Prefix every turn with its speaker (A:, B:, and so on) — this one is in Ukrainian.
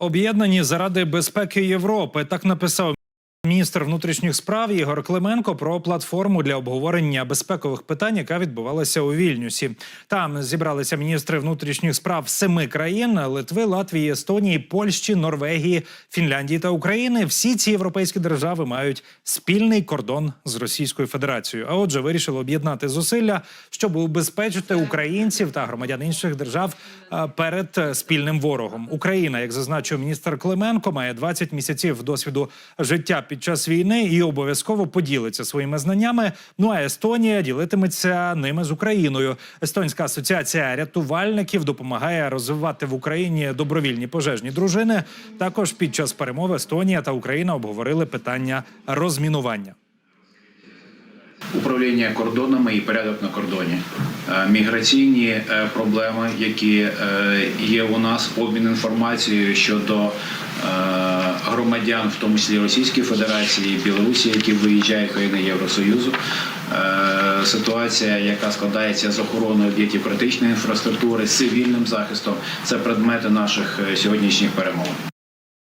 A: Об'єднані заради безпеки Європи. Так написав міністр внутрішніх справ Ігор Клименко про платформу для обговорення безпекових питань, яка відбувалася у Вільнюсі. Там зібралися міністри внутрішніх справ семи країн: Литви, Латвії, Естонії, Польщі, Норвегії, Фінляндії та України. Всі ці європейські держави мають спільний кордон з Російською Федерацією. А отже, вирішили об'єднати зусилля, щоб убезпечити українців та громадян інших держав перед е, спільним ворогом. Україна, як зазначив міністр Клименко, має 20 місяців досвіду життя під час війни і обов'язково поділиться своїми знаннями. Ну а Естонія ділитиметься ними з Україною. Естонська асоціація рятувальників допомагає розвивати в Україні добровільні пожежні дружини. Також під час перемови Естонія та Україна обговорили питання розмінування.
B: управління кордонами і порядок на кордоні, Е, міграційні е, проблеми, які е, є у нас, обмін інформацією щодо громадян, в тому числі Російської Федерації, Білорусі, які виїжджають країни Євросоюзу. Е, Ситуація, яка складається з охороною об'єктів критичної інфраструктури, з цивільним захистом, це предмети наших е, сьогоднішніх перемовин.